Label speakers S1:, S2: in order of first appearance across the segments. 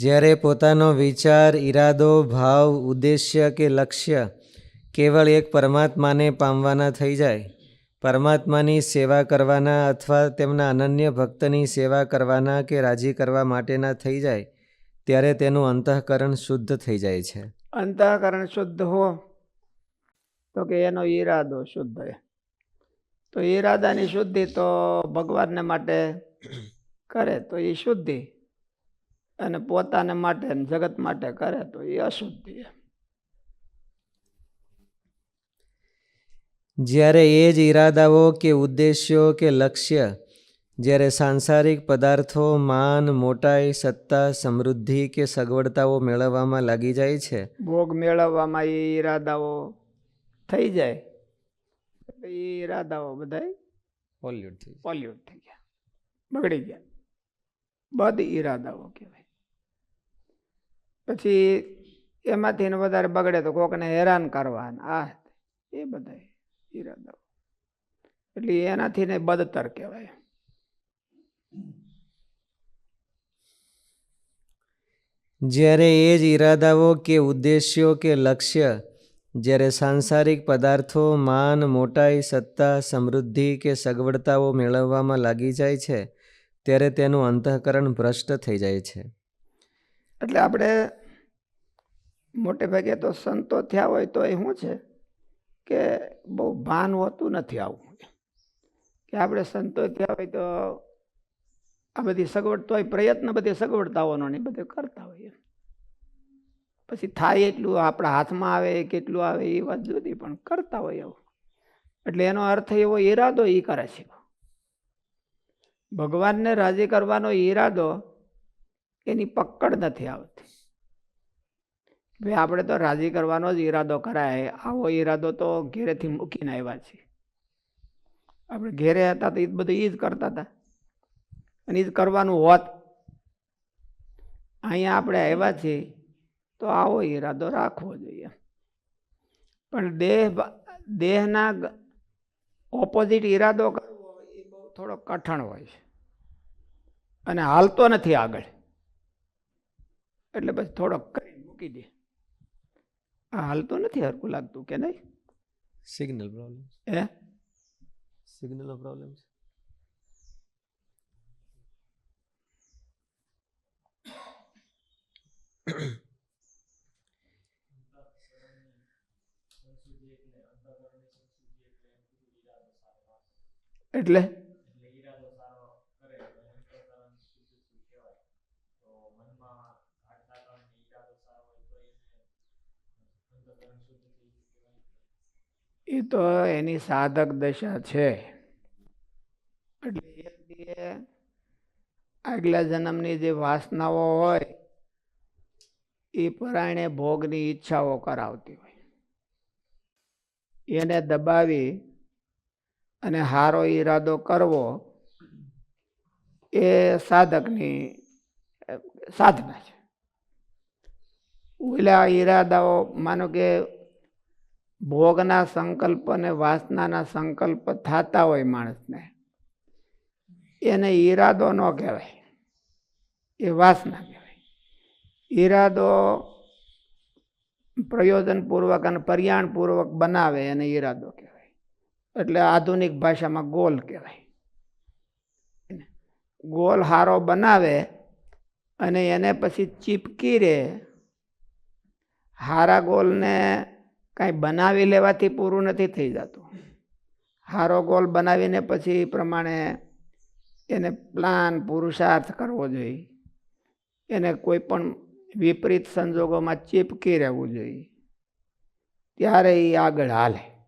S1: જ્યારે પોતાનો વિચાર, ઈરાદો, ભાવ, ઉદ્દેશ્ય કે લક્ષ્ય કેવળ એક પરમાત્માને પામવાના થઈ જાય, પરમાત્માની સેવા કરવાના અથવા તેમના અનન્ય ભક્તની સેવા કરવાના કે રાજી કરવા માટેના થઈ જાય, ત્યારે તેનું અંતઃકરણ શુદ્ધ થઈ જાય છે.
S2: અંતઃકરણ શુદ્ધ હો, તો કે એનો ઈરાદો શુદ્ધ હોય તો ઈરાદાની શુદ્ધિ તો ભગવાનને માટે કરે તો એ શુદ્ધિ. અને પોતાને માટે જગત માટે કરે તો એ અશુદ્ધિ
S1: જ્યારે એ જ ઈરાદાઓ કે ઉદ્દેશ્યો કે લક્ષ્ય જ્યારે સાંસારિક પદાર્થો માન મોટાઈ સત્તા સમૃદ્ધિ કે સગવડતાઓ મેળવવામાં લાગી જાય છે.
S2: ભોગ મેળવવામાં એ ઈરાદાઓ થઈ જાય. એ ઈરાદાઓ બધા પોલ્યુટ થઈ ગયા. બગડી ગયા. બદ ઈરાદાઓ કહેવાય. પછી એમાંથી ને વધારે બગડે તો કોકને હેરાન કરવાના. આ એ બધા ઈરાદાઓ. એટલે એનાથી ને બદતર કહેવાય.
S1: જ્યારે એ જ ઈરાદાઓ કે ઉદ્દેશ્યો કે લક્ષ્ય જ્યારે સાંસારિક પદાર્થો માન મોટાઈ સત્તા સમૃદ્ધિ કે સગવડતાઓ મેળવવામાં લાગી જાય છે ત્યારે તેનું અંતઃકરણ ભ્રષ્ટ થઈ જાય છે.
S2: એટલે આપણે મોટે ભાગે તો સંતો થયા હોય તો એ શું છે? કે બહુ ભાન હોતું નથી આવું કે આપણે સંતો થયા હોય તો આ બધી સગવડ તો પ્રયત્ન બધી સગવડતાઓનો ને બધું કરતા હોઈએ પછી થાય એટલું, આપણા હાથમાં આવે, કેટલું આવે, એ વાત જુદી, પણ કરતા હોય એવું એટલે એનો અર્થ એવો, ઈરાદો એ કરે છે. ભગવાનને રાજી કરવાનો ઈરાદો એની પકડ નથી આવતી. ભાઈ આપણે તો રાજી કરવાનો જ ઈરાદો કરાય આવો ઈરાદો તો ઘેરેથી મૂકીને આવ્યા છીએ આપણે ઘેરે હતા તો એ બધું એ જ કરતા હતા. અને એ જ કરવાનું હોત. અહીંયા આપણે આવ્યા છીએ તો આવો ઈરાદો રાખવો જોઈએ. પણ દેહ દેહના ઓપોઝિટ ઈરાદો કરવો એ બહુ થોડો કઠણ હોય છે. અને હાલતો નથી આગળ. એટલે પછી થોડોક કરી મૂકી દે. આ હાલતું નથી હરકું લાગતું કે નહીં
S1: સિગ્નલ પ્રોબ્લેમ
S2: હે
S1: સિગ્નલ પ્રોબ્લેમ
S2: એટલે એ તો એની સાધક દશા છે. એટલે આગલા જન્મની જે વાસનાઓ હોય, એ પરાયણે ભોગની ઈચ્છાઓ કરાવતી હોય. એને દબાવી અને હારો ઈરાદો કરવો, એ સાધકની, સાધના છે. ઓલા ઈરાદાઓ, માનો કે ભોગના સંકલ્પ અને વાસનાના સંકલ્પ થતા હોય માણસને. એને ઈરાદો ન કહેવાય, એ વાસના કહેવાય. ઈરાદો પ્રયોજનપૂર્વક અને પર્યાણપૂર્વક બનાવે એને ઈરાદો કહેવાય. એટલે આધુનિક ભાષામાં ગોલ કહેવાય. ગોલ હારો બનાવે અને એને પછી ચીપકી રે. હારા ગોલને કાંઈ બનાવી લેવાથી પૂરું નથી થઈ જતું. હારો ગોલ બનાવીને પછી પ્રમાણે એને પ્લાન પુરુષાર્થ કરવો જોઈએ. એને કોઈ પણ વિપરીત સંજોગોમાં ચીપકી રહેવું જોઈએ. ત્યારે એ આગળ હાલે.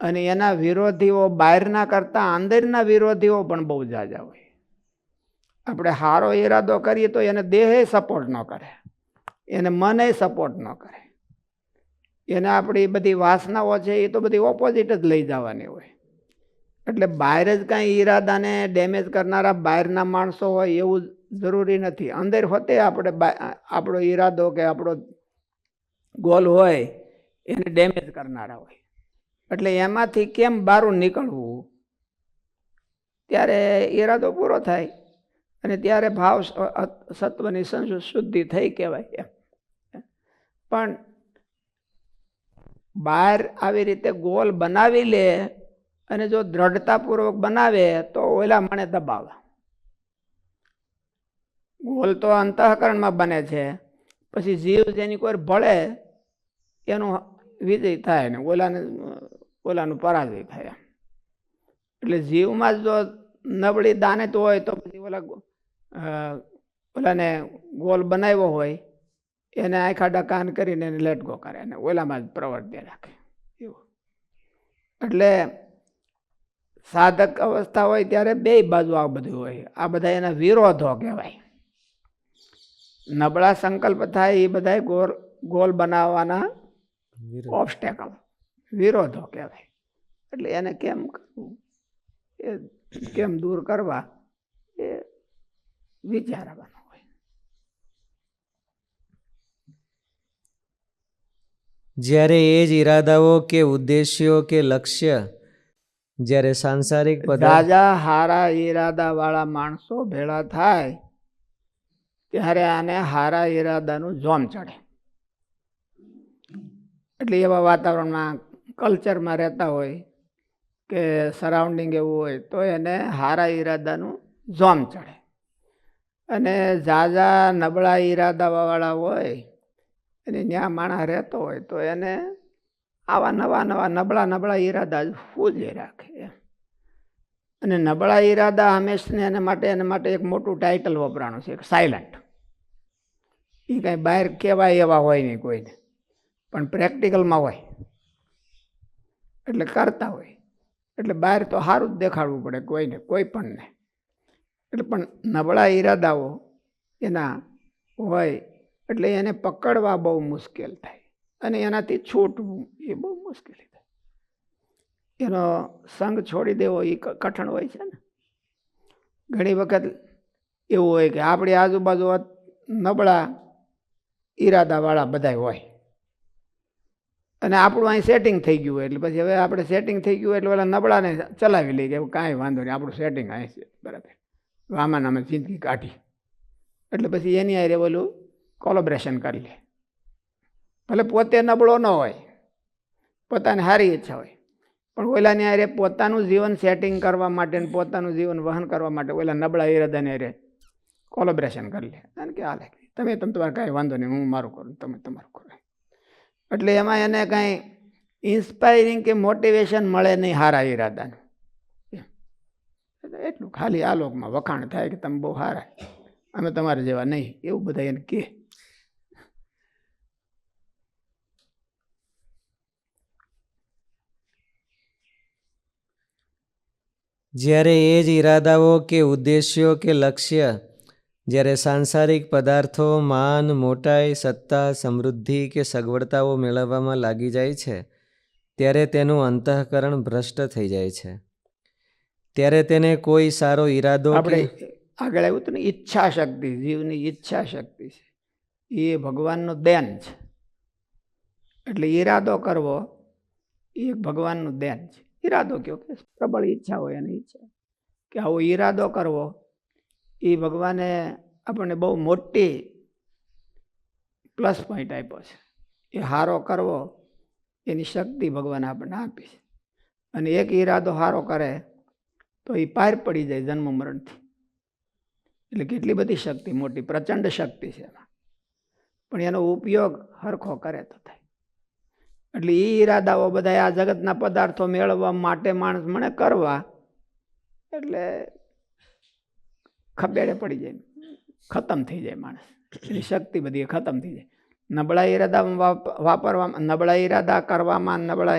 S2: અને એના વિરોધીઓ બહારના કરતાં અંદરના વિરોધીઓ પણ બહુ જાજા હોય. આપણે સારો ઈરાદો કરીએ તો એને દેહે સપોર્ટ ન કરે. એને મને સપોર્ટ ન કરે. એને આપણી બધી વાસનાઓ છે એ તો બધી ઓપોઝિટ જ લઈ જવાની હોય. એટલે બહાર જ કાંઈ ઈરાદાને ડેમેજ કરનારા બહારના માણસો હોય એવું જરૂરી નથી. અંદર હોતે આપણે આપણો ઈરાદો કે આપણો ગોલ હોય એને ડેમેજ કરનારા હોય. એટલે એમાંથી કેમ બહારું નીકળવું? ત્યારે ઈરાદો પૂરો થાય અને ત્યારે ભાવ સત્વની શુદ્ધિ થઈ કહેવાય એમ. પણ બહાર આવી રીતે ગોલ બનાવી લે અને જો દ્રઢતાપૂર્વક બનાવે તો ઓલા મને દબાવે. ગોલ તો અંતઃકરણમાં બને છે. પછી જીવ જેની કોઈ ભળે એનો વિજય થાય ને, ઓલાને, ઓલાનું પરાજય થાય. એટલે જીવમાં જ જો નબળી દાનેત હોય તો પછી ઓલા ઓલાને ગોલ બનાવ્યો હોય એને આખા ડકાન કરીને એને લેટગો કરે અને ઓલામાં જ પ્રવર્તે રાખે. એવું. એટલે સાધક અવસ્થા હોય ત્યારે બે બાજુ આ બધું હોય. આ બધા એના વિરોધો કહેવાય. નબળા સંકલ્પ થાય એ બધા ગોલ ગોલ બનાવવાના. ઓબસ્ટેકલ વિરોધો કહેવાય. એટલે એને કેમ કરવું? એ કેમ દૂર કરવા? એ વિચારવાનું હોય
S1: જ્યારે એ જ ઈરાદાઓ કે ઉદ્દેશ્યો કે લક્ષ્ય, જ્યારે સાંસારિક
S2: રાજા હારા ઈરાદા વાળા માણસો ભેળા થાય, ત્યારે આને હારા ઈરાદાનું જોમ ચડે. એટલે એવા વાતાવરણમાં કલ્ચરમાં રહેતા હોય કે સરાઉન્ડિંગ એવું હોય, તો એને હારા ઈરાદાનું જોમ ચડે. અને ઝાઝા નબળા ઈરાદાવાળા હોય અને ત્યાં માણસ રહેતો હોય તો એને આવા નવા નવા નબળા નબળા ઈરાદા જ ફૂલી રાખે અને નબળા ઈરાદા હંમેશને એને માટે એને માટે એક મોટું ટાઇટલ વપરાણું છે, એક સાયલન્ટ એ કાંઈ બહાર કહેવાય એવા હોય નહીં કોઈને. પણ પ્રેક્ટિકલમાં હોય. એટલે કરતા હોય. એટલે બહાર તો સારું જ દેખાડવું પડે કોઈને, કોઈ પણને. એટલે પણ નબળા ઈરાદાઓ એના હોય એટલે એને પકડવા બહુ મુશ્કેલ થાય. અને એનાથી છૂટવું એ બહુ મુશ્કેલી થાય. એનો સંગ છોડી દેવો એ કઠણ હોય છે ને. ઘણી વખત એવું હોય કે આપણી આજુબાજુ નબળા ઈરાદાવાળા બધા હોય. અને આપણું અહીં સેટિંગ થઈ ગયું હોય, એટલે પછી હવે આપણે સેટિંગ થઈ ગયું એટલે પેલા નબળાને ચલાવી લઈએ કે કાંઈ વાંધો નહીં, આપણું સેટિંગ અહીં છે, બરાબર. આમાં નામે જિંદગી કાઢી. એટલે પછી એની હારે ઓલું કોલોબ્રેશન કરી લે. ભલે પોતે નબળો ન હોય, પોતાને સારી ઈચ્છા હોય, પણ ઓલાની અરે પોતાનું જીવન સેટિંગ કરવા માટે પોતાનું જીવન વહન કરવા માટે ઓલા નબળા ઈરાદાને અરે કોલોબ્રેશન કરી લે. અને કે, હાલે, તમે તમે તમારે કાંઈ વાંધો નહીં, હું મારું કરું, તમે તમારું કરો. એટલે એમાં એને કાંઈ ઇન્સ્પાયરિંગ કે મોટિવેશન મળે નહીં સારા ઈરાદાનું. એટલે એટલું ખાલી આ લોકમાં વખાણ થાય કે તમે બહુ સારા અમે તમારા જેવા નહીં, એવું બધા એને કહે.
S1: જ્યારે એ જ ઈરાદાઓ કે ઉદ્દેશ્યો કે લક્ષ્ય, જ્યારે સાંસારિક પદાર્થો માન, મોટાઈ, સત્તા, સમૃદ્ધિ કે સગવડતાઓ મેળવવામાં લાગી જાય છે, ત્યારે તેનું અંતઃકરણ ભ્રષ્ટ થઈ જાય છે. ત્યારે તેને કોઈ સારો ઈરાદો
S2: આપણે આગળ આવ્યું હતું ને ઈચ્છા શક્તિ જીવની ઈચ્છા શક્તિ છે. એ ભગવાનનું દેન છે. એટલે ઈરાદો કરવો એ ભગવાનનું દેન છે. ઈરાદો કયો કે પ્રબળ ઈચ્છા હોય એની ઈચ્છા. કે આવો ઈરાદો કરવો એ ભગવાને આપણને બહુ મોટી પ્લસ પોઈન્ટ આપ્યો છે. એ હારો કરવો, એની શક્તિ ભગવાને આપણને આપી છે. અને એક ઈરાદો હારો કરે, તો એ પાર પડી જાય જન્મ મરણથી. એટલે કેટલી બધી શક્તિ, મોટી, પ્રચંડ શક્તિ છે એમાં. પણ એનો ઉપયોગ હરખો કરે તો થાય. એટલે એ ઈરાદાઓ બધા આ જગતના પદાર્થો મેળવવા માટે માણસ મને કરવા. એટલે ખબેડે પડી જાય. ખતમ થઈ જાય માણસ. એની શક્તિ બધી ખતમ થઈ જાય. નબળા ઈરાદા વાપરવામાં નબળા ઈરાદા કરવામાં નબળા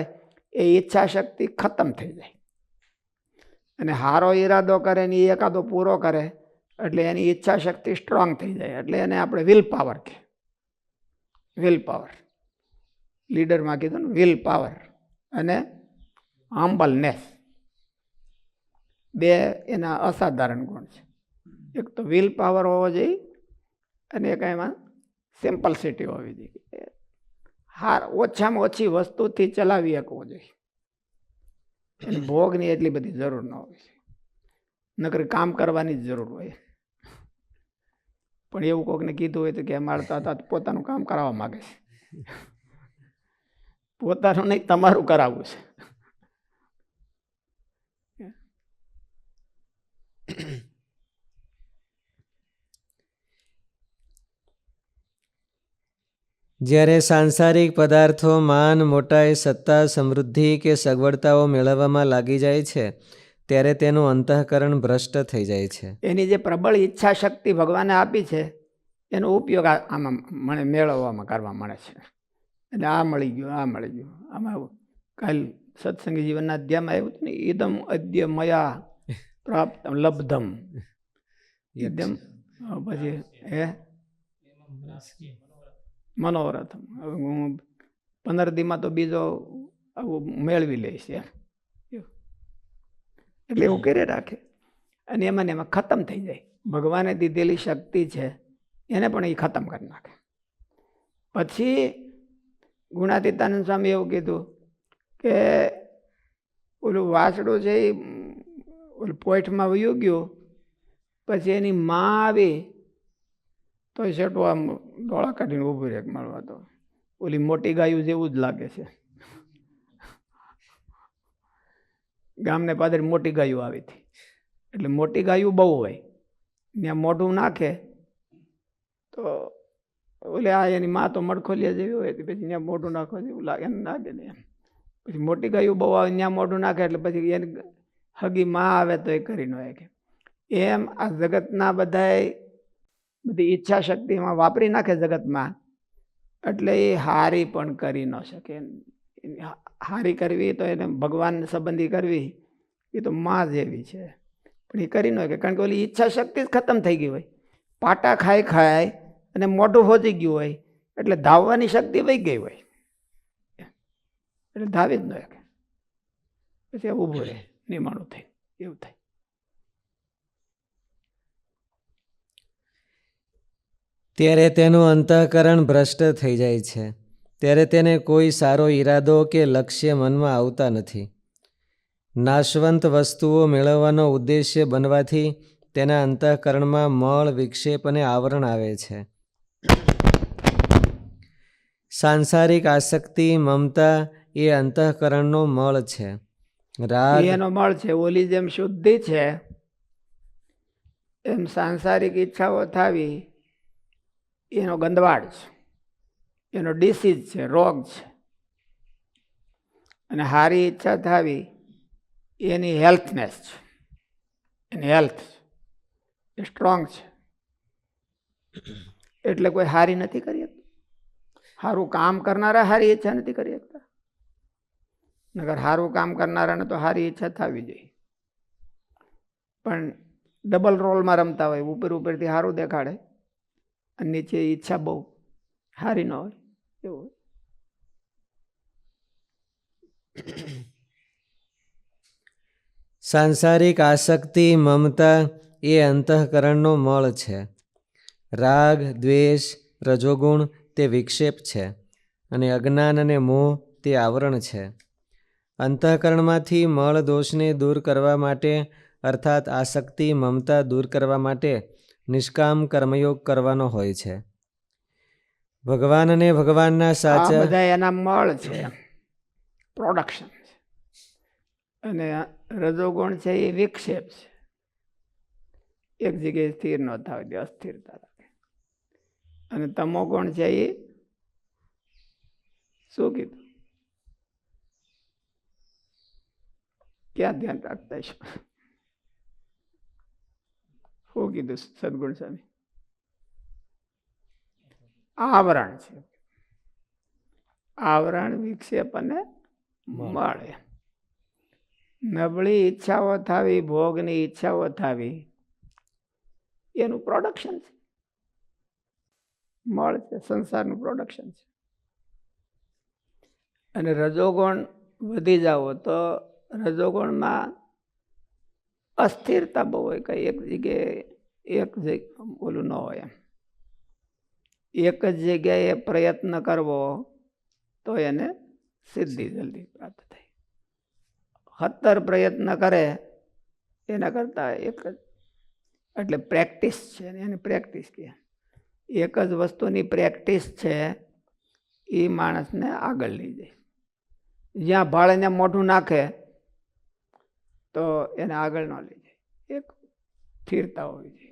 S2: એ ઈચ્છા શક્તિ ખતમ થઈ જાય. અને હારો ઈરાદો કરે ને એ એકાદો પૂરો કરે, એટલે એની ઈચ્છા શક્તિ સ્ટ્રોંગ થઈ જાય. એટલે એને આપણે વિલ પાવર કે વિલ પાવર લીડરમાં કીધું ને વિલ પાવર અને હમ્બલનેસ બે એના અસાધારણ ગુણ છે. એક તો વિલ પાવર હોવો જોઈએ અને એક એમાં સિમ્પલસિટી હોવી જોઈએ. હાર ઓછામાં ઓછી વસ્તુથી ચલાવી શકવો જોઈએ. એને ભોગની એટલી બધી જરૂર ન હોય. નકર કામ કરવાની જ જરૂર હોય. પણ એવું કોકને કીધું હોય તો કે મારતા હતા પોતાનું કામ કરાવવા માગે છે. પોતાનું નહીં તમારું કરાવવું છે.
S1: જ્યારે સાંસારિક પદાર્થો માન મોટાઈ સત્તા સમૃદ્ધિ કે સગવડતાઓ મેળવવામાં લાગી જાય છે ત્યારે તેનું અંતઃકરણ ભ્રષ્ટ થઈ જાય છે.
S2: એની જે પ્રબળ ઈચ્છા શક્તિ ભગવાને આપી છે એનો ઉપયોગ આમાં મને મેળવવામાં કરવા મળે છે. એટલે આ મળી ગયું આ મળી ગયું. આમાં કાલ સત્સંગી જીવનના અધ્યાયમાં આવ્યું હતું ને ઈદમ અદ્ય મયા પ્રાપ્ત લબ્ધમ. એકદમ પછી હે? મનોરથમ. હું પંદર દીમાં તો બીજો આવું મેળવી લઈશ એમ. એટલે એવું કરી રાખે. અને એમાં ને એમાં ખતમ થઈ જાય. ભગવાને દીધેલી શક્તિ છે એને પણ એ ખતમ કરી નાખે. પછી ગુણાતીતાનંદ સ્વામી એવું કીધું કે ઓલું વાસડું છે એ, ઓલું પોઈઠમાં વયું ગયું, પછી એની માં આવી, તો એ શેટું આમ ડોળા કાઢીને ઊભું રહે મળવા તો ઓલી મોટી ગાયું જેવું જ લાગે છે. ગામને પાદર મોટી ગાયું આવી હતી. એટલે મોટી ગાયું બહુ હોય. ત્યાં મોઢું નાખે, તો ઓલે આ એની માં તો મડખોલિયા જેવી હોય પછી ત્યાં મોઢું નાખવા જેવું લાગે, એને લાગે ને પછી મોટી ગાયું બહુ આવે, ત્યાં મોઢું નાખે એટલે પછી એની હગી માં આવે તો એ કરી ન કે એમ આ જગતના બધાય બધી ઈચ્છા શક્તિ એમાં વાપરી નાખે જગતમાં, એટલે એ હારી પણ કરી ન શકે. હારી કરવી તો એને ભગવાન સંબંધી કરવી, એ તો માં જેવી છે. પણ એ કરી ન શકે, કારણ કે ઓલી ઈચ્છા શક્તિ જ ખતમ થઈ ગઈ હોય. પાટા ખાય ખાય અને મોઢું હોજી ગયું હોય, એટલે ધાવવાની શક્તિ વહી ગઈ હોય. એટલે ધાવી જ ન પછી ઊભું રહે નિમાણું થાય, એવું થાય.
S1: ત્યારે તેનું અંતઃકરણ ભ્રષ્ટ થઈ જાય છે. ત્યારે તેને કોઈ સારો ઈરાદો કે લક્ષ્ય મનમાં આવતા નથી. નાશવંત વસ્તુઓ મેળવવાનો ઉદ્દેશ્ય બનવાથી તેના અંતઃકરણમાં મળ, વિક્ષેપ અને આવરણ આવે છે. સાંસારિક આસક્તિ, મમતા એ અંતઃકરણનો મળ છે. રાગ
S2: એનો મળ છે, ઓલી જેમ શુદ્ધિ છે, એમ સાંસારિક ઈચ્છાઓ થાવી એનો ગંદવાડ છે. એનો ડિસીઝ છે, રોગ છે. અને હારી ઈચ્છા થાવી એની હેલ્થનેસ છે. એની હેલ્થ એ સ્ટ્રોંગ છે. એટલે કોઈ હારી નથી કરી સારું કામ કરનારા સારી ઈચ્છા નથી કરી શકતા. નગર સારું કામ કરનારાને તો સારી ઈચ્છા થવી જોઈએ. પણ ડબલ રોલમાં રમતા હોય, ઉપર ઉપરથી સારું દેખાડે અને નીચે ઈચ્છા બહુ સારી ન હોય, એવું.
S1: સાંસારિક આસક્તિ, મમતા એ અંતઃકરણનો મળ છે. રાગ, દ્વેષ રજોગુણ તે વિક્ષેપ છે અને અજ્ઞાન અને મોહ તે આવરણ છે. અંતઃકરણમાંથી મળ દોષને દૂર કરવા માટે અર્થાત આસક્તિ મમતા દૂર કરવા માટે નિષ્કામ કર્મયોગ કરવાનો હોય છે. ભગવાન અને ભગવાનના સાચા
S2: બધા એના મળ છે. પ્રોડક્શન છે. અને રજોગુણ છે એ વિક્ષેપ છે. એક જગ્યાએ સ્થિર ન થવા દે અસ્થિરતા અને કોણ છે એ? શું કીધું? ક્યાં ધ્યાન રાખતા છો શું કીધું સદગુણ સ્વામી? આવરણ છે. આવરણ વિક્ષેપ અને મળે. નબળી ઈચ્છાઓ થાવી, ભોગની ઈચ્છાઓ થાવી, એનું પ્રોડક્શન છે. મળ છે, સંસારનું પ્રોડક્શન છે. અને રજોગુણ વધી જાઓ તો રજોગુણમાં અસ્થિરતા બહુ હોય, કંઈ એક જગ્યાએ એક ઓલું ન હોય એક જ જગ્યાએ પ્રયત્ન કરવો તો એને સિદ્ધિ જલ્દી પ્રાપ્ત થાય. સત્તર પ્રયત્ન કરે એના કરતાં એક જ. એટલે પ્રેક્ટિસ છે, એને પ્રેક્ટિસ કહે એક જ વસ્તુની પ્રેક્ટિસ છે, એ માણસને આગળ લઈ જાય. જ્યાં ભાળીને મોઢું નાખે, તો એને આગળ ન લઈ જાય. એક સ્થિરતા હોવી જોઈએ.